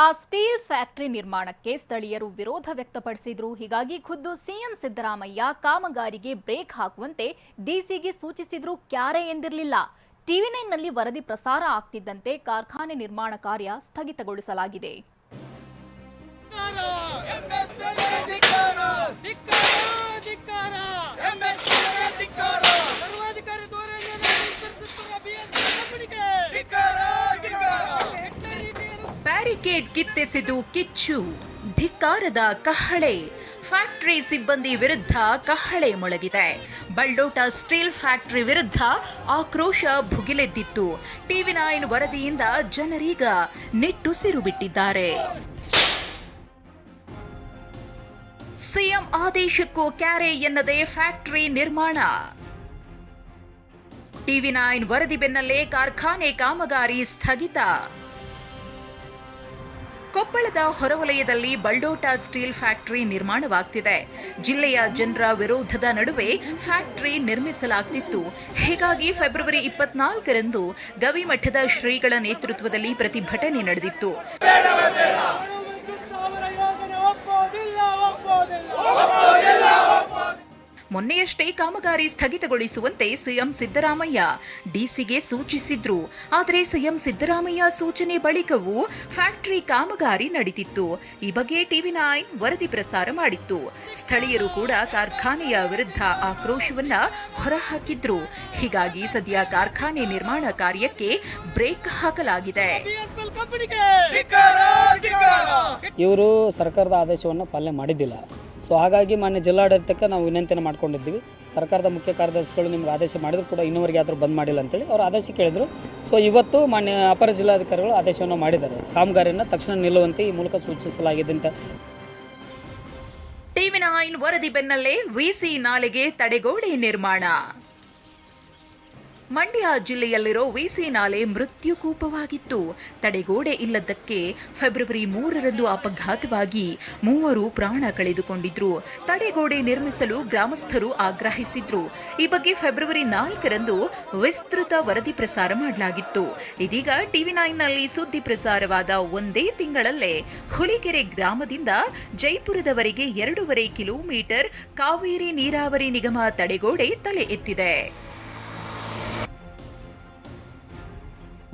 ಆ steel factory ನಿರ್ಮಾಣಕ್ಕೆ ಸ್ಥಳೀಯರು ವಿರೋಧ ವ್ಯಕ್ತಪಡಿಸಿದ್ರು. ಹೀಗಾಗಿ ಖುದ್ದು ಸಿಎಂ ಸಿದ್ದರಾಮಯ್ಯ ಕಾಮಗಾರಿಗೆ ಬ್ರೇಕ್ ಹಾಕುವಂತೆ ಡಿಸಿಗೆ ಸೂಚಿಸಿದ್ರು. ಕ್ಯಾರೆ ಎಂದಿರಲಿಲ್ಲ. ಟಿವಿ ನೈನ್ನಲ್ಲಿ ವರದಿ ಪ್ರಸಾರ ಆಗ್ತಿದ್ದಂತೆ ಕಾರ್ಖಾನೆ ನಿರ್ಮಾಣ ಕಾರ್ಯ ಸ್ಥಗಿತಗೊಳಿಸಲಾಗಿದೆ. ಬ್ಯಾರಿಕೇಡ್ ಕಿತ್ತೆಸೆದು ಕಿಚ್ಚು. ಧಿಕ್ಕಾರದ ಕಹಳೆ. ಫ್ಯಾಕ್ಟರಿ ಸಿಬ್ಬಂದಿ ವಿರುದ್ಧ ಕಹಳೆ ಮೊಳಗಿದೆ. ಬಲ್ಡೋಟ ಸ್ಟೀಲ್ ಫ್ಯಾಕ್ಟರಿ ವಿರುದ್ಧ ಆಕ್ರೋಶ ಭುಗಿಲೆದ್ದಿತ್ತು. ಟಿವಿ ನೈನ್ ವರದಿಯಿಂದ ಜನರೀಗ ನಿಟ್ಟುಸಿರು ಬಿಟ್ಟಿದ್ದಾರೆ. ಸಿಎಂ ಆದೇಶಕ್ಕೂ ಕ್ಯಾರೆ ಎನ್ನದೆ ಫ್ಯಾಕ್ಟರಿ ನಿರ್ಮಾಣ. ಟಿವಿ ನೈನ್ ವರದಿ ಬೆನ್ನಲ್ಲೇ ಕಾರ್ಖಾನೆ ಕಾಮಗಾರಿ ಸ್ಥಗಿತ. ಕೊಪ್ಪಳದ ಹೊರವಲಯದಲ್ಲಿ ಬಲ್ಡೋಟಾ ಸ್ಟೀಲ್ ಫ್ಯಾಕ್ಟರಿ ನಿರ್ಮಾಣವಾಗ್ತಿದೆ. ಜಿಲ್ಲೆಯ ಜನರ ವಿರೋಧದ ನಡುವೆ ಫ್ಯಾಕ್ಟರಿ ನಿರ್ಮಿಸಲಾಗ್ತಿತ್ತು. ಹೀಗಾಗಿ ಫೆಬ್ರವರಿ ಇಪ್ಪತ್ನಾಲ್ಕರಂದು ಗವಿಮಠದ ಶ್ರೀಗಳ ನೇತೃತ್ವದಲ್ಲಿ ಪ್ರತಿಭಟನೆ ನಡೆದಿತ್ತು. ಮೊನ್ನೆಯಷ್ಟೇ ಕಾಮಗಾರಿ ಸ್ಥಗಿತಗೊಳಿಸುವಂತೆ ಸಿಎಂ ಸಿದ್ದರಾಮಯ್ಯ ಡಿಸಿಗೆ ಸೂಚಿಸಿದ್ರು. ಆದರೆ ಸಿಎಂ ಸಿದ್ದರಾಮಯ್ಯ ಸೂಚನೆ ಬಳಿಕವೂ ಫ್ಯಾಕ್ಟರಿ ಕಾಮಗಾರಿ ನಡೆದಿತ್ತು ಈ ಬಗ್ಗೆ ಟಿವಿ ನೈನ್ ವರದಿ ಪ್ರಸಾರ ಮಾಡಿತ್ತು. ಸ್ಥಳೀಯರು ಕೂಡ ಕಾರ್ಖಾನೆಯ ವಿರುದ್ಧ ಆಕ್ರೋಶವನ್ನ ಹೊರಹಾಕಿದ್ರು. ಹೀಗಾಗಿ ಸದ್ಯ ಕಾರ್ಖಾನೆ ನಿರ್ಮಾಣ ಕಾರ್ಯಕ್ಕೆ ಬ್ರೇಕ್ ಹಾಕಲಾಗಿದೆ. ಇವರು ಸರ್ಕಾರದ ಆದೇಶವನ್ನು ಪಾಲನೆ ಮಾಡಿದ್ದಿಲ್ಲ. ಸೊ ಹಾಗಾಗಿ ಮಾನ್ಯ ಜಿಲ್ಲಾಡಳಿತಕ್ಕೆ ನಾವು ವಿನಂತಿಯನ್ನು ಮಾಡ್ಕೊಂಡಿದ್ದೀವಿ. ಸರ್ಕಾರದ ಮುಖ್ಯ ಕಾರ್ಯದರ್ಶಿಗಳು ನಿಮ್ಗೆ ಆದೇಶ ಮಾಡಿದ್ರು ಕೂಡ ಇನ್ನೂವರೆಗೆ ಆದರೂ ಬಂದ್ ಮಾಡಿಲ್ಲ ಅಂತೇಳಿ ಅವರು ಆದೇಶ ಕೇಳಿದರು. ಸೊ ಇವತ್ತು ಮಾನ್ಯ ಅಪರ ಜಿಲ್ಲಾಧಿಕಾರಿಗಳು ಆದೇಶವನ್ನು ಮಾಡಿದ್ದಾರೆ. ಕಾಮಗಾರಿಯನ್ನು ತಕ್ಷಣ ನಿಲ್ಲುವಂತೆ ಈ ಮೂಲಕ ಸೂಚಿಸಲಾಗಿದೆ ಅಂತ. ಟಿವಿ ನೈನ್ ವರದಿ ಬೆನ್ನಲ್ಲೇ ವಿಸಿ ನಾಲೆಗೆ ತಡೆಗೋಡೆ ನಿರ್ಮಾಣ. ಮಂಡ್ಯ ಜಿಲ್ಲೆಯಲ್ಲಿರೋ ವಿಸಿ ನಾಲೆ ಮೃತ್ಯುಕೂಪವಾಗಿತ್ತು ತಡೆಗೋಡೆ ಇಲ್ಲದಕ್ಕೆ ಫೆಬ್ರವರಿ ಮೂರರಂದು ಅಪಘಾತವಾಗಿ ಮೂವರು ಪ್ರಾಣ ಕಳೆದುಕೊಂಡಿದ್ರು. ತಡೆಗೋಡೆ ನಿರ್ಮಿಸಲು ಗ್ರಾಮಸ್ಥರು ಆಗ್ರಹಿಸಿದ್ರು. ಈ ಬಗ್ಗೆ ಫೆಬ್ರವರಿ ನಾಲ್ಕರಂದು ವಿಸ್ತೃತ ವರದಿ ಪ್ರಸಾರ ಮಾಡಲಾಗಿತ್ತು. ಇದೀಗ ಟಿವಿ ನೈನ್ನಲ್ಲಿ ಸುದ್ದಿ ಪ್ರಸಾರವಾದ ಒಂದೇ ತಿಂಗಳಲ್ಲೇ ಹುಲಿಕೆರೆ ಗ್ರಾಮದಿಂದ ಜೈಪುರದವರೆಗೆ ಎರಡೂವರೆ ಕಿಲೋಮೀಟರ್ ಕಾವೇರಿ ನೀರಾವರಿ ನಿಗಮ ತಡೆಗೋಡೆ ತಲೆ ಎತ್ತಿದೆ.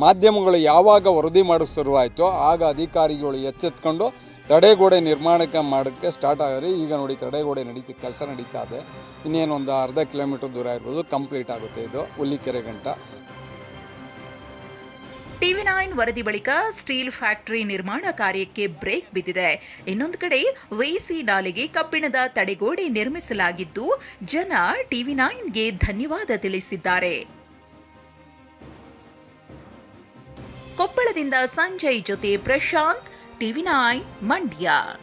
ಮಾಧ್ಯಮಗಳು ಯಾವಾಗ ವರದಿ ಮಾಡೋಕ್ಕೆ ಶುರುವಾಯಿತೋ ಆಗ ಅಧಿಕಾರಿಗಳು ಎಚ್ಚೆತ್ಕೊಂಡು ತಡೆಗೋಡೆ ನಿರ್ಮಾಣಕ್ಕೆ ಮಾಡೋಕ್ಕೆ ಸ್ಟಾರ್ಟ್ ಆಗಿದೆ ಈಗ ನೋಡಿ ತಡೆಗೋಡೆ ನಡೀತಿ, ಕೆಲಸ ನಡೀತಾ ಇದೆ. ಇನ್ನೇನು ಒಂದು ಅರ್ಧ ಕಿಲೋಮೀಟರ್ ದೂರ ಇರ್ಬೋದು ಕಂಪ್ಲೀಟ್ ಆಗುತ್ತೆ ಇದು. ಹುಲ್ಲಿಕೆರೆ ಗಂಟ. ಟಿವಿ ನೈನ್ ವರದಿ ಬಳಿಕ ಸ್ಟೀಲ್ ಫ್ಯಾಕ್ಟರಿ ನಿರ್ಮಾಣ ಕಾರ್ಯಕ್ಕೆ ಬ್ರೇಕ್ ಬಿದ್ದಿದೆ. ಇನ್ನೊಂದು ಕಡೆ ವೈಸಿ ನಾಲೆಗೆ ಕಬ್ಬಿಣದ ತಡೆಗೋಡೆ ನಿರ್ಮಿಸಲಾಗಿದ್ದು, ಜನ ಟಿವಿ ನೈನ್ಗೆ ಧನ್ಯವಾದ ತಿಳಿಸಿದ್ದಾರೆ. ಕೊಪ್ಪಳದಿಂದ ಸಂಜಯ್ ಜೊತೆ ಪ್ರಶಾಂತ್ ಟಿವಿ ಮಂಡ್ಯ.